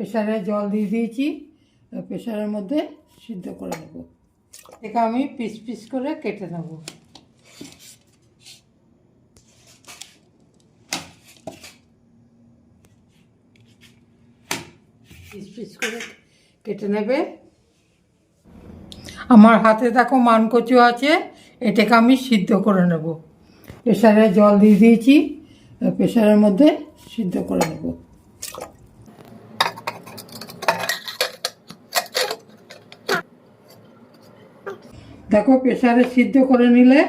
প্রেশারে জল দিয়ে দিয়েছি প্রেশারের মধ্যে সিদ্ধ করে নেব। এটা আমি পিস পিস করে কেটে নেব। পিস পিস করে কেটে নেবে। আমার হাতে দেখো মানকচু আছে, এটাকে আমি সিদ্ধ করে নেব। প্রেশারে জল দিয়ে দিয়েছি প্রেশারের মধ্যে সিদ্ধ করে নেব। দেখো প্রেশারে সিদ্ধ করে নিলে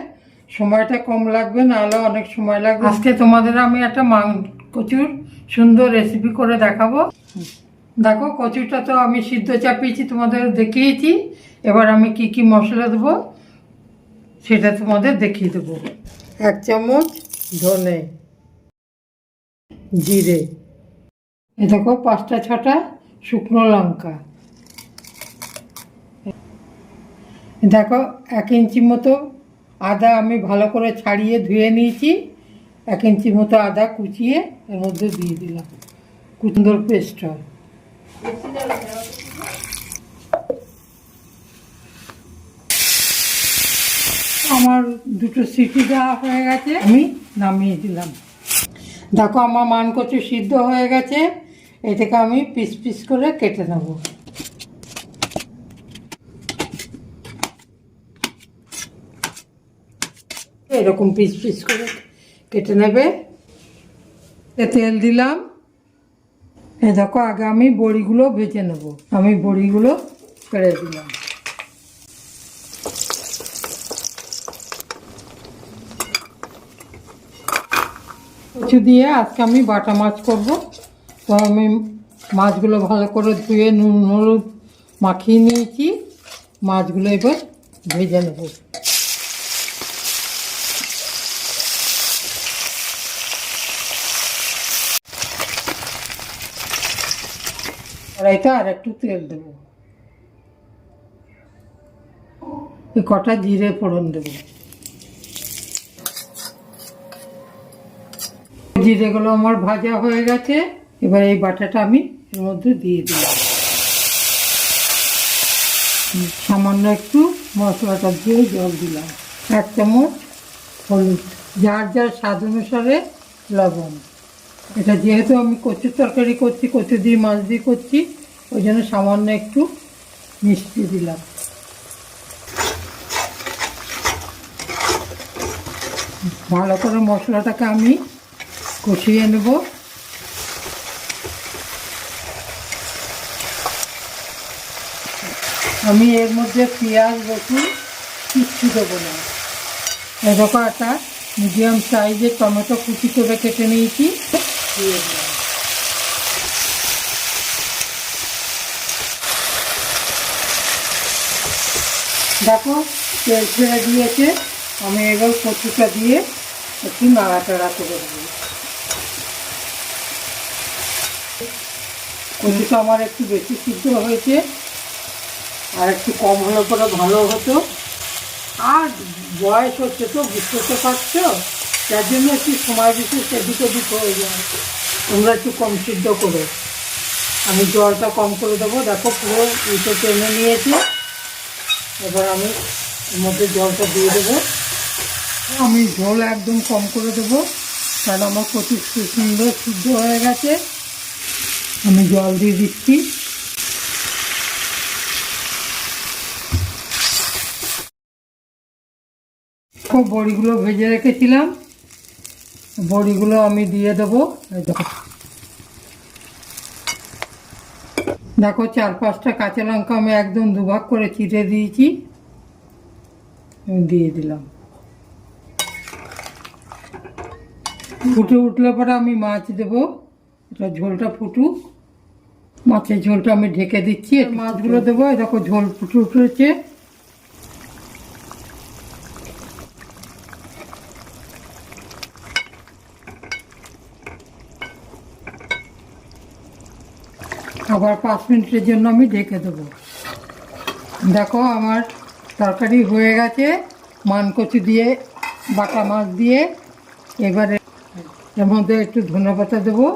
সময়টা কম লাগবে নাহলে অনেক সময় লাগবে। আজকে তোমাদের আমি একটা মান কচুর সুন্দর রেসিপি করে দেখাবো। দেখো কচুটা তো আমি সিদ্ধ চাপিয়েছি তোমাদের দেখিয়েছি। এবার আমি কি কি মশলা দেবো সেটা তোমাদের দেখিয়ে দেবো। এক চামচ ধনে জিরে। এ দেখো পাঁচটা ছটা শুকনো লঙ্কা। দেখো, এক ইঞ্চি মতো আদা আমি ভালো করে ছাড়িয়ে ধুয়ে নিয়েছি। এক ইঞ্চি মতো আদা কুচিয়ে এর মধ্যে দিয়ে দিলাম। সুন্দর পেস্ট হয়। আমার দুটো সিটি দেওয়া হয়ে গেছে, আমি নামিয়ে দিলাম। দেখো, আমার মান কচু সিদ্ধ হয়ে গেছে। এটাকে আমি পিস পিস করে কেটে নেব। এরকম পিস পিস করে কেটে নেবে। তেল দিলাম। এ দেখো, আগে আমি বড়িগুলো ভেজে নেব। আমি বড়িগুলো ফেলে দিলাম। কচু দিয়ে আজকে আমি বাটা মাছ করব। তো আমি মাছগুলো ভালো করে ধুয়ে নুন, হলুদ মাখিয়ে নিয়েছি। মাছগুলো এবার ভেজে নেব। কড়াইতে আর একটু তেল দেবো। এই কটা জিরে ফোড়ন দেবো। জিরেগুলো আমার ভাজা হয়ে গেছে, এবার এই বাটাটা আমি এর মধ্যে দিয়ে দিলাম সামান্য একটু মশলাটা দিয়ে জল দিলাম। এক চামচ হলুদ, যার যার স্বাদ অনুসারে লবণ। এটা যেহেতু আমি কচুর তরকারি করছি, কচু দিয়ে মাছ দিয়ে করছি, ওই জন্য সামান্য একটু মিষ্টি দিলাম। ভালো করে মশলাটাকে আমি কষিয়ে নেব। আমি এর মধ্যে পেঁয়াজ, রসুন কিচ্ছু দেবো না। এরকম একটা মিডিয়াম সাইজের টমেটো কুচি করে কেটে নিয়েছি। দেখো তেল ছেড়ে দিয়েছে। আমি এবার কচুটা দিয়ে একটু নাড়াচাড়া করে দেবো কচুটা আমার একটু বেশি সিদ্ধ হয়েছে। আর একটু কম হলে পরে ভালো হতো। আর বয়স হচ্ছে তো, বুঝতে তো পারছ? তার জন্য একটু সময় বিশেষ এদিক ওদিক হয়ে যায়। তোমরা একটু কম সিদ্ধ করো। আমি জলটা কম করে দেবো। দেখো, পুরো উঠে টেনে নিয়েছে। এবার আমি এর মধ্যে জলটা দিয়ে দেবো। আমি ঝোল একদম কম করে দেবো। কারণ আমার প্রচুর সুন্দর সিদ্ধ হয়ে গেছে। আমি জল দিয়ে দিচ্ছি। বড়িগুলো ভেজে রেখেছিলাম। বড়িগুলো আমি দিয়ে দেবো। এই দেখো। দেখো, চার পাঁচটা কাঁচা লঙ্কা আমি একদম দুভাগ করে চিটে দিয়েছি। দিয়ে দিলাম। ফুটে উঠলে পরে আমি মাছ দেবো। এটা ঝোলটা ফুটুক। মাছের ঝোলটা আমি ঢেকে দিচ্ছি। মাছগুলো দেবো। দেখো, ঝোল ফুটে উঠেছে। আবার পাঁচ মিনিটের জন্য আমি ঢেকে দেবো। দেখো আমার তরকারি হয়ে গেছে, মানকচু দিয়ে, বাটা মাছ দিয়ে। এবারে এর মধ্যে একটু ধনে পাতা দেবো,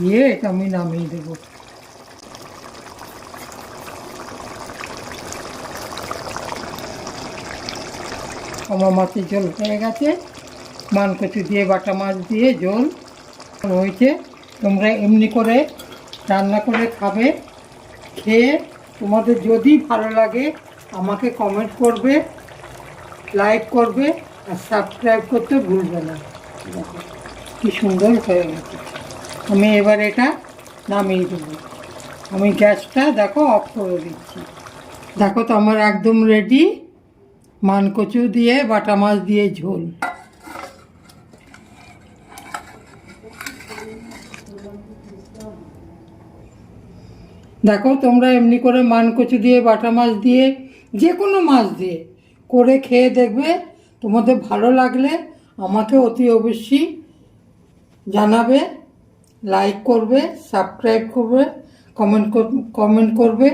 দিয়ে এটা আমি নামিয়ে দেবো। আমার মাছের জল হয়ে গেছে। মানকচু দিয়ে, বাটা মাছ দিয়ে জল হয়েছে। তোমরা এমনি করে রান্না করে খাবে। খেয়ে তোমাদের যদি ভালো লাগে, আমাকে কমেন্ট করবে লাইক করবে, আর সাবস্ক্রাইব করতে ভুলবে না। কি সুন্দর হয়ে গেছে। আমি এবার এটা নামিয়ে দেবো। আমি গ্যাসটা দেখো অফ করে দিচ্ছি। দেখো তো আমার একদম রেডি মানকচু দিয়ে, বাটা মাছ দিয়ে ঝোল। দেখো, তোমরা এমনি করে মানকচু দিয়ে, বাটা মাছ দিয়ে যে কোনো মাছ দিয়ে করে খেয়ে দেখবে, তোমাদের ভালো লাগলে আমাকে অতি অবশ্যই জানাবে লাইক করবে সাবস্ক্রাইব করবে কমেন্ট কমেন্ট করবে।